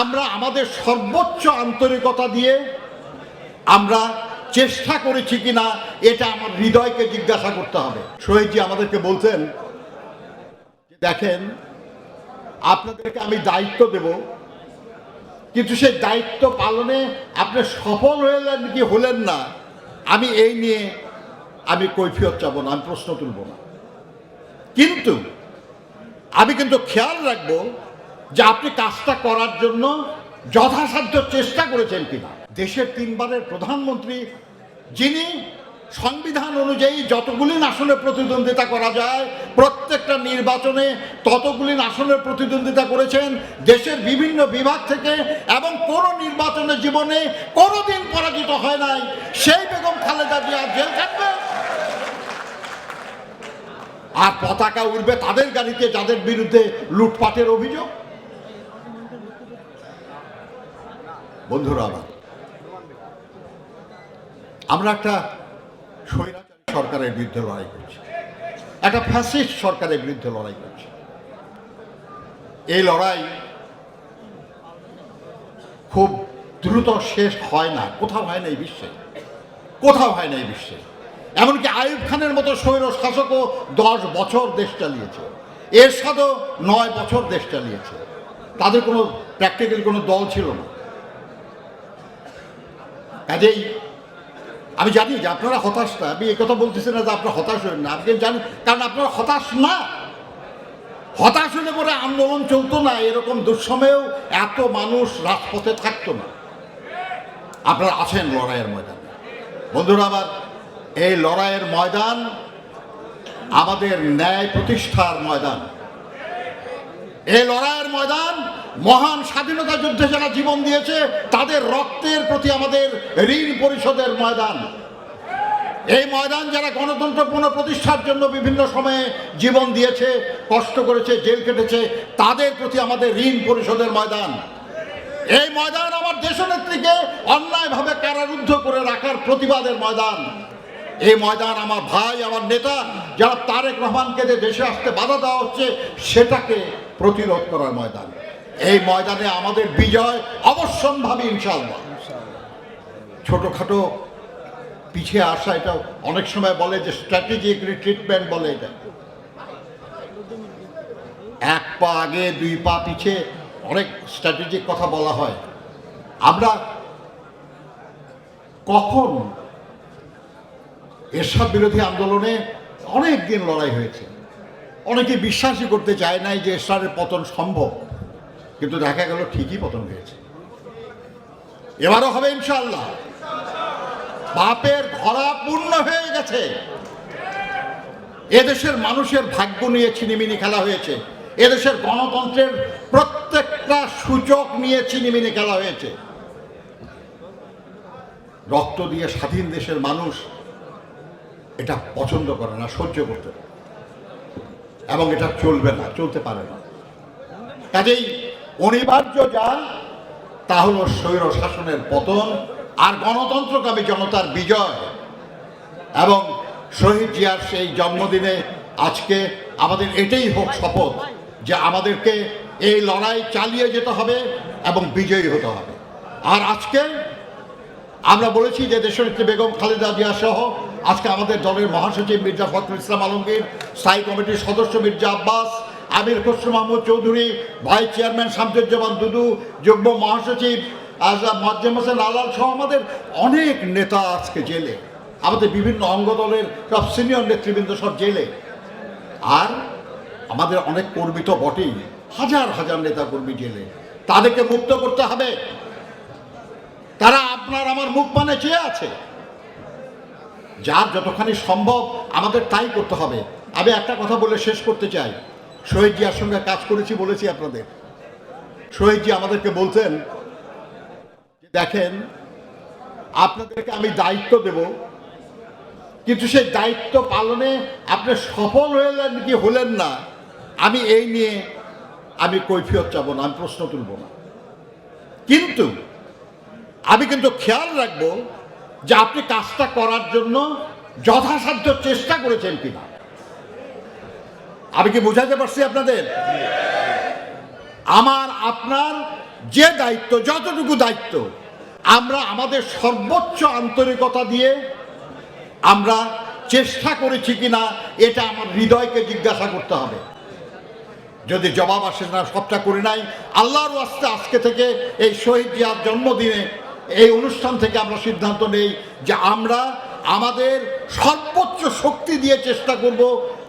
আমরা আমাদের সর্বোচ্চ আন্তরিকতা দিয়ে আমরা চেষ্টা করেছি কিনা, এটা আমার হৃদয়কে জিজ্ঞাসা করতে হবে। শহীদজি আমাদেরকে বলছেন দেখেন, আপনাদেরকে আমি দায়িত্ব দেব, কিন্তু সেই দায়িত্ব পালনে আপনি সফল হলেন কি হলেন না, আমি এই নিয়ে আমি কৈফিয়ত চাবো না, আমি প্রশ্ন তুলব না। কিন্তু আমি কিন্তু খেয়াল রাখব যে আপনি কাজটা করার জন্য যথাসাধ্য চেষ্টা করেছেন কিনা। দেশের তিনবারের প্রধানমন্ত্রী, যিনি সংবিধান অনুযায়ী যতগুলি আসনে প্রতিদ্বন্দ্বিতা করা যায়, প্রত্যেকটা নির্বাচনে ততগুলি আসনের প্রতিদ্বন্দ্বিতা করেছেন দেশের বিভিন্ন বিভাগ থেকে এবং কোন নির্বাচনের জীবনে কোনোদিন পরাজিত হয় নাই। সেই বেগম খালেদা জিয়া জেল থাকবে আর পতাকা উঠবে তাদের গাড়িতে যাদের বিরুদ্ধে লুটপাটের অভিযোগ। বন্ধুরা আমার, আমরা একটা সরকারের বিরুদ্ধে লড়াই করছি, একটা ফ্যাসিস্ট সরকারের বিরুদ্ধে লড়াই করছি। এই লড়াই খুব দ্রুত শেষ হয় না, কোথাও হয় না এই বিশ্বে, কোথাও হয় না এই বিশ্বে। এমনকি আইব খানের মতো স্বৈর শাসকও দশ বছর দেশ চালিয়েছে এর সাথেও নয় বছর দেশ চালিয়েছে। তাদের কোনো প্র্যাকটিক্যালি কোনো দল ছিল না। কাজেই আমি জানি যে আপনারা হতাশ না, আমি কথা বলতেছি না যে আপনারা হতাশ হবেন না, আপনি জানেন, কারণ আপনারা হতাশ না। হতাশ হলে পরে আন্দোলন চলতো না, এরকম দুঃসময়েও এত মানুষ রাজপথে থাকতো না। আপনারা আছেন লড়াইয়ের ময়দানে। বন্ধুরা আমার এই লড়াইয়ের ময়দান আমাদের ন্যায় প্রতিষ্ঠার ময়দান। এই লড়াইয়ের ময়দান মহান স্বাধীনতা যুদ্ধে যারা জীবন দিয়েছে, তাদের রক্তের প্রতি আমাদের ঋণ পরিশোধের ময়দান। এই ময়দান যারা গণতন্ত্র পুনঃপ্রতিষ্ঠার জন্য বিভিন্ন সময়ে জীবন দিয়েছে, কষ্ট করেছে, জেল কেটেছে, তাদের প্রতি আমাদের ঋণ পরিশোধের ময়দান। এই ময়দান আমার দেশনেত্রীকে অন্যায়ভাবে কারারুদ্ধ করে রাখার প্রতিবাদের ময়দান। এই ময়দান আমার ভাই, আমার নেতা, যারা তারেক রহমানকে দেশে আসতে বাধা দেওয়া হচ্ছে, সেটাকে প্রতিরোধ করার ময়দান। এই ময়দানে আমাদের বিজয় অবশ্যম্ভাবী ইনশাল্লাহ ছোটোখাটো পিছিয়ে আসা, এটা অনেক সময় বলে যে স্ট্র্যাটেজিক রিট্রিটমেন্ট বলে এটা। এক পা আগে, দুই পা পিছিয়ে অনেক স্ট্র্যাটেজিক কথা বলা হয়। আমরা কখন এরশাদ বিরোধী আন্দোলনে অনেক দিন লড়াই হয়েছে। অনেকে বিশ্বাসই করতে চায় নাই যে এরশাদের পতন সম্ভব। কিন্তু দেখা গেল ঠিকই পতন হয়েছে। এবারও হবে ইনশাল্লাহ বাপের ধরা পূর্ণ হয়ে গেছে। এদেশের মানুষের ভাগ্য নিয়ে ছিনিমিনি খেলা হয়েছে। এদেশের গণতন্ত্রের প্রত্যেকটা সূচক নিয়ে ছিনিমিনি খেলা হয়েছে। রক্ত দিয়ে স্বাধীন দেশের মানুষ এটা পছন্দ করে না, সহ্য করতে এবং এটা চলবে না, চলতে পারে না। কাজেই অনিবার্য যা তা হলো স্বৈর শাসনের পতন আর গণতন্ত্রকামী জনতার বিজয়। এবং শহীদ জিয়ার সেই জন্মদিনে আজকে আমাদের এটাই হোক শপথ যে আমাদেরকে এই লড়াই চালিয়ে যেতে হবে এবং বিজয়ী হতে হবে। আর আজকে আমরা বলেছি যে দেশনেত্রী বেগম খালেদা জিয়া সহ আজকে আমাদের দলের মহাসচিব মির্জা ফখরুল ইসলাম আলমগীর, স্থায়ী কমিটির সদস্য মির্জা আব্বাস আমির খসরু মাহমুদ চৌধুরী, ভাইস চেয়ারম্যান শামসুজ্জামান দুদু, যুগ্ম মহাসচিব মজ্জেম হোসেন আলাল সহ আমাদের অনেক নেতা আজকে জেলে। আমাদের বিভিন্ন অঙ্গ দলের সব সিনিয়র নেতৃবৃন্দ সব জেলে। আর আমাদের অনেক কর্মী তো বটেই, হাজার হাজার নেতা কর্মী জেলে। তাদেরকে মুক্ত করতে হবে। তারা আপনার আমার মুখ মানে চেয়ে আছে। যার যতখানি সম্ভব আমাদের তাই করতে হবে। আমি একটা কথা বলে শেষ করতে চাই। শহীদ জিয়ার সঙ্গে কাজ করেছি বলেছি আপনাদের। শহীদ জি আমাদেরকে বলতেন যে দেখেন, আপনাদেরকে আমি দায়িত্ব দেব, কিন্তু সেই দায়িত্ব পালনে আপনি সফল হলেন কি হলেন না, আমি এই নিয়ে আমি কৈফিয়ত চাবো না, আমি প্রশ্ন তুলব না। কিন্তু আমি কিন্তু খেয়াল রাখব যে আপনি কাজটা করার জন্য যথাসাধ্য চেষ্টা করেছেন কিনা। আমি কি বোঝাতে পারছি আপনাদের? আমার, আপনার যে দায়িত্ব, যতটুকু দায়িত্ব, আমরা আমাদের সর্বোচ্চ আন্তরিকতা দিয়ে আমরা চেষ্টা করেছি কিনা, এটা আমার হৃদয়কে জিজ্ঞাসা করতে হবে। যদি জবাব আসে না, সবটা করি নাই। আল্লাহর আস্তে আজকে থেকে এই শহীদ জিয়ার জন্মদিনে, এই অনুষ্ঠান থেকে আমরা সিদ্ধান্ত নেই যে আমরা আমাদের সর্বোচ্চ শক্তি দিয়ে চেষ্টা করব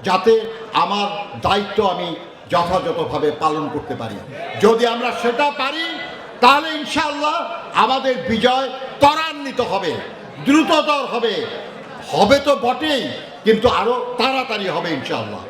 যাতে আমার দায়িত্ব আমি যথাযথভাবে পালন করতে পারি। যদি আমরা সেটা পারি, তাহলে ইনশাল্লাহ আমাদের বিজয় ত্বরান্বিত হবে, দ্রুততর হবে। হবে তো বটেই, কিন্তু আরও তাড়াতাড়ি হবে ইনশাআল্লাহ।